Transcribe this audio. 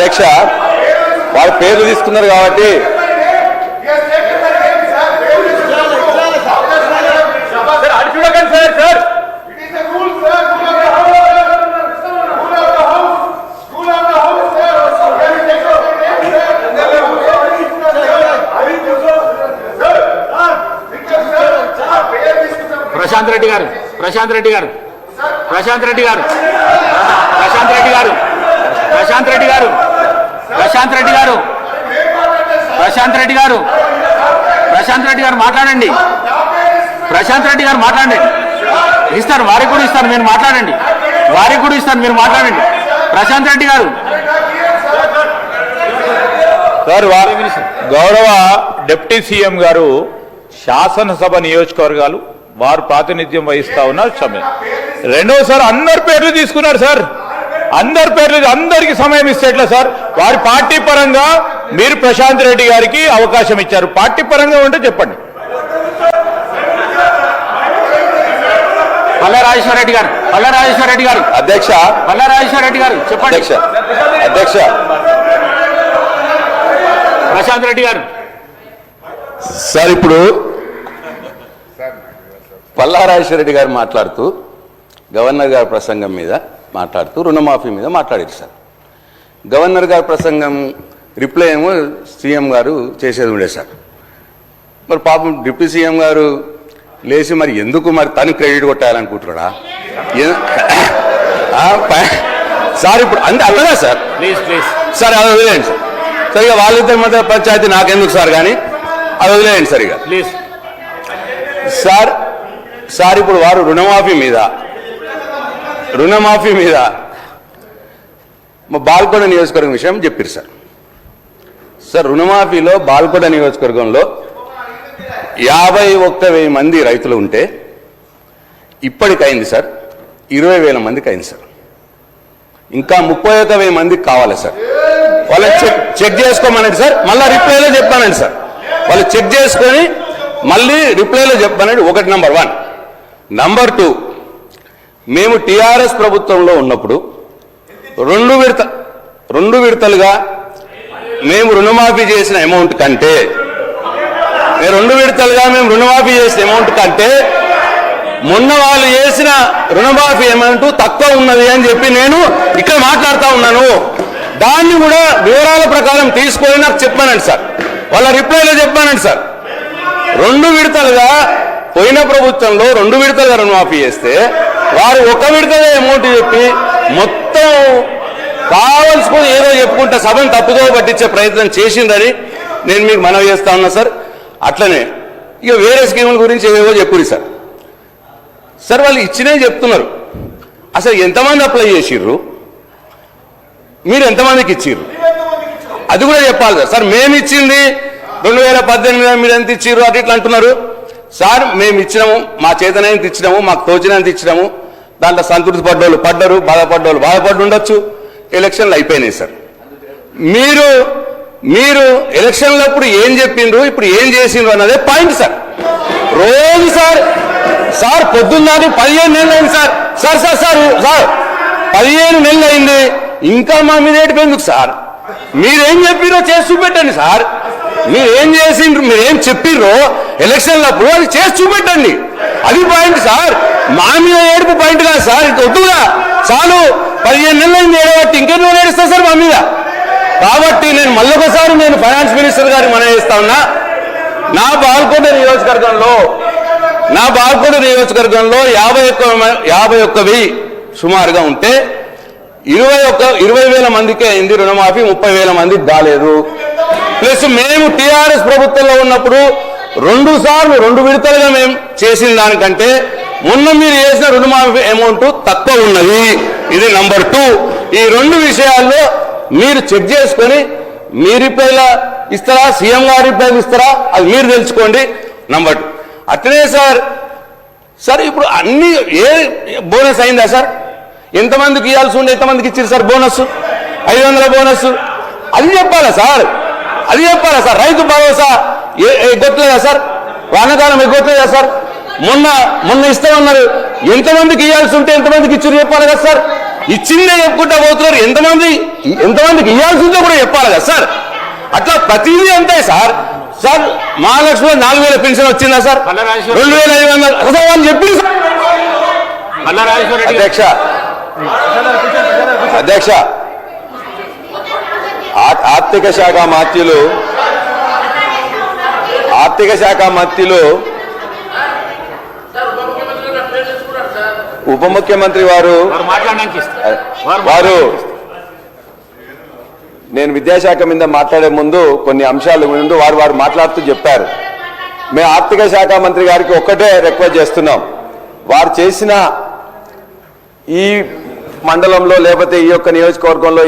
అధ్యక్ష వాళ్ళ పేర్లు తీసుకున్నారు కాబట్టి. సార్ ప్రశాంత్ రెడ్డి గారు ప్రశాంత్ రెడ్డి గారు ప్రశాంత్ రెడ్డి గారు ప్రశాంత్ రెడ్డి గారు ప్రశాంత్ రెడ్డి గారు. ప్రశాంత్ రెడ్డి గారు. ప్రశాంత్ రెడ్డి గారు. ప్రశాంత్ రెడ్డి గారు మాట్లాడండి. ప్రశాంత్ రెడ్డి గారు మాట్లాడండి. ఇస్తారు వారికి కూడా ఇస్తారు మీరు మాట్లాడండి. వారికి కూడా ఇస్తారు మీరు మాట్లాడండి. ప్రశాంత్ రెడ్డి గారు. సార్ గౌరవ డిప్యూటీ సీఎం గారు శాసనసభ నియోజకవర్గాలు వారు ప్రాతినిధ్యం వహిస్తా ఉన్నారు సమయం రెండోసారి అందరి పేర్లు తీసుకున్నారు సార్. అందరి పేర్లు అందరికి సమయం ఇస్తే ఎట్లా సార్. వారి పార్టీ పరంగా మీరు ప్రశాంత్ రెడ్డి గారికి అవకాశం ఇచ్చారు. పార్టీ పరంగా ఉంటే చెప్పండి. పల్ల రాజేశ్వర రెడ్డి గారు పల్ల రాజేశ్వర రెడ్డి గారు. అధ్యక్ష. పల్ల రాజేశ్వర రెడ్డి గారు చెప్పండి. అధ్యక్ష. అధ్యక్ష. ప్రశాంత్ రెడ్డి గారు. సార్ ఇప్పుడు పల్లారాజేశ్వర రెడ్డి గారు మాట్లాడుతూ గవర్నర్ గారి ప్రసంగం మీద మాట్లాడుతూ రుణమాఫీ మీద మాట్లాడారు సార్. గవర్నర్ గారి ప్రసంగం రిప్లై ఏమో సీఎం గారు చేసేది ఉండే సార్. మరి పాపం డిప్యూటీ సీఎం గారు లేచి మరి ఎందుకు మరి తను క్రెడిట్ కొట్టాలనుకుంటున్నాడా? సార్ ఇప్పుడు అంతే అన్నదా సార్? సార్ అది వదిలేయండి సార్. సార్ ఇక వాళ్ళిద్దరి మధ్య పంచాయతీ నాకెందుకు సార్ కానీ అది వదిలేయండి సార్ ఇక ప్లీజ్. సార్ సార్ ఇప్పుడు వారు రుణమాఫీ మీద రుణమాఫీ మీద మా బాల్కొండ నియోజకవర్గం విషయం చెప్పారు సార్. సార్ రుణమాఫీలో బాల్కొండ నియోజకవర్గంలో యాభై ఒక్క వెయ్యి మంది రైతులు ఉంటే ఇప్పటికైంది సార్ ఇరవై వేల మందికి అయింది సార్. ఇంకా ముప్పై ఒక్క వెయ్యి మందికి కావాలి సార్. వాళ్ళని చెక్ చెక్ చేసుకోమనండి సార్ మళ్ళీ రిప్లైలో చెప్పానండి సార్. వాళ్ళు చెక్ చేసుకొని మళ్ళీ రిప్లైలో చెప్పానండి ఒకటి నెంబర్ వన్. నంబర్ టూ మేము టిఆర్ఎస్ ప్రభుత్వంలో ఉన్నప్పుడు రెండు విడత రెండు విడతలుగా మేము రుణమాఫీ చేసిన అమౌంట్ కంటే రెండు విడతలుగా మేము రుణమాఫీ చేసిన అమౌంట్ కంటే మొన్న వాళ్ళు చేసిన రుణమాఫీ అమౌంట్ తక్కువ ఉన్నది అని చెప్పి నేను ఇక్కడ మాట్లాడుతూ ఉన్నాను. దాన్ని కూడా వివరాల ప్రకారం తీసుకొని నాకు చెప్పానండి సార్. వాళ్ళ రిప్లైలో చెప్పానండి సార్. రెండు విడతలుగా పోయిన ప్రభుత్వంలో రెండు విడతలుగా రుణమాఫీ చేస్తే వారు ఒక విడతగా అమౌంట్ చెప్పి మొత్తం కావలసుకొని ఏదో చెప్పుకుంటే సభను తప్పుదో పట్టించే ప్రయత్నం చేసిందని నేను మీకు మనవి చేస్తా ఉన్నా సార్. అట్లనే ఇక వేరే స్కీముల గురించి ఏవేవో చెప్పురి సార్. సార్ వాళ్ళు ఇచ్చినే చెప్తున్నారు. అసలు ఎంతమంది అప్లై చేసిర్రు? మీరు ఎంతమందికి ఇచ్చిర్రు? అది కూడా చెప్పాలి సార్. సార్ మేము ఇచ్చింది రెండు వేల పద్దెనిమిది మీరు ఎంత ఇచ్చిర్రు? అటు ఇట్లా అంటున్నారు. సార్ మేము ఇచ్చినాము మా చేతనైనంత ఇచ్చినాము మాకు తోచినంత ఇచ్చినాము. దాంట్లో సంతృప్తి పడ్డోళ్ళు పడ్డరు బాధపడ్డోళ్ళు బాధపడి ఉండొచ్చు. ఎలక్షన్లు అయిపోయినాయి సార్. మీరు మీరు ఎలక్షన్లప్పుడు ఏం చెప్పిండ్రు ఇప్పుడు ఏం చేసిండ్రు అన్నదే పాయింట్ సార్. రోజు సార్ సార్ పొద్దున్న పదిహేను నెలలు అయింది sir. Sir sir sir sir పదిహేను నెలలు అయింది. ఇంకా మా మీద ఏడిపోయిందుకు సార్? మీరేం చెప్పిరో చేసి చూపెట్టండి సార్. మీరేం చేసిండ్రు మీరేం చెప్పిర్రో ఎలక్షన్లప్పుడు అది చేసి చూపెట్టండి. అది పాయింట్ సార్. మా మీద ఏడుపు పాయింట్ కాదు సార్ ఇది వద్దుగా చాలు పదిహేను నెలలు ఏడవట్టి ఏడబట్టి ఇంకెన్నో ఏడుస్తా సార్ మా మీద. కాబట్టి నేను మళ్ళొకసారి నేను ఫైనాన్స్ మినిస్టర్ గారికి మనం చేస్తా ఉన్నా. నా బాల్కొండ నియోజకవర్గంలో నా బాల్కొండ నియోజకవర్గంలో యాభై ఒక్క యాభై ఒక్కవి సుమారుగా ఉంటే ఇరవై ఒక్క ఇరవై వేల మందికే అయింది రుణమాఫీ ముప్పై వేల మందికి కాలేదు ప్లస్ మేము టీఆర్ఎస్ ప్రభుత్వంలో ఉన్నప్పుడు రెండు సార్లు రెండు విడతలుగా మేము చేసిన దానికంటే మొన్న మీరు చేసిన రుణమాఫీ అమౌంట్ తక్కువ ఉన్నది. ఇది నంబర్ టూ ఈ రెండు విషయాల్లో మీరు చెక్ చేసుకొని మీ రిప్లైలా ఇస్తారా? సీఎం గారి రిప్లైలు ఇస్తారా? అది మీరు తెలుసుకోండి. నంబర్ టూ అట్లనే సార్ సార్ ఇప్పుడు అన్ని ఏ బోనస్ అయిందా సార్? ఎంతమందికి ఇవ్వాల్సి ఉండే ఎంతమందికి ఇచ్చారు సార్ బోనస్ ఐదు వందల బోనస్ అది చెప్పాలా సార్? అది చెప్పాలా సార్? రైతు భరోసా ఏ ఎగ్గొట్టలేదా సార్? వానకాలం ఎగ్గొట్టలేదా సార్? మొన్న మొన్న ఇస్తామన్నారు ఎంతమందికి ఇవ్వాల్సి ఉంటే ఎంతమందికి ఇచ్చారు చెప్పాలి కదా సార్? ఇచ్చిందే చెప్పుకుంటా పోతున్నారు. ఎంతమంది ఎంతమందికి ఇవ్వాల్సిందో కూడా చెప్పాలి కదా సార్? అట్లా ప్రతిదీ అంతే సార్. సార్ మహాలక్ష్మి నాలుగు వేల పెన్షన్ వచ్చిందా సార్? రెండు వేల ఐదు వందలు. అసలు వాళ్ళు చెప్పింది సార్. అధ్యక్ష. అధ్యక్ష. ఆర్థిక శాఖ మాత్యులు ఆర్థిక శాఖ మంత్రులు ఉప ముఖ్యమంత్రి వారు వారు నేను విద్యాశాఖ మీద మాట్లాడే ముందు కొన్ని అంశాల ముందు వారు వారు మాట్లాడుతూ చెప్పారు. మేము ఆర్థిక శాఖ మంత్రి గారికి ఒక్కటే రిక్వెస్ట్ చేస్తున్నాం. వారు చేసిన ఈ మండలంలో లేకపోతే ఈ యొక్క నియోజకవర్గంలో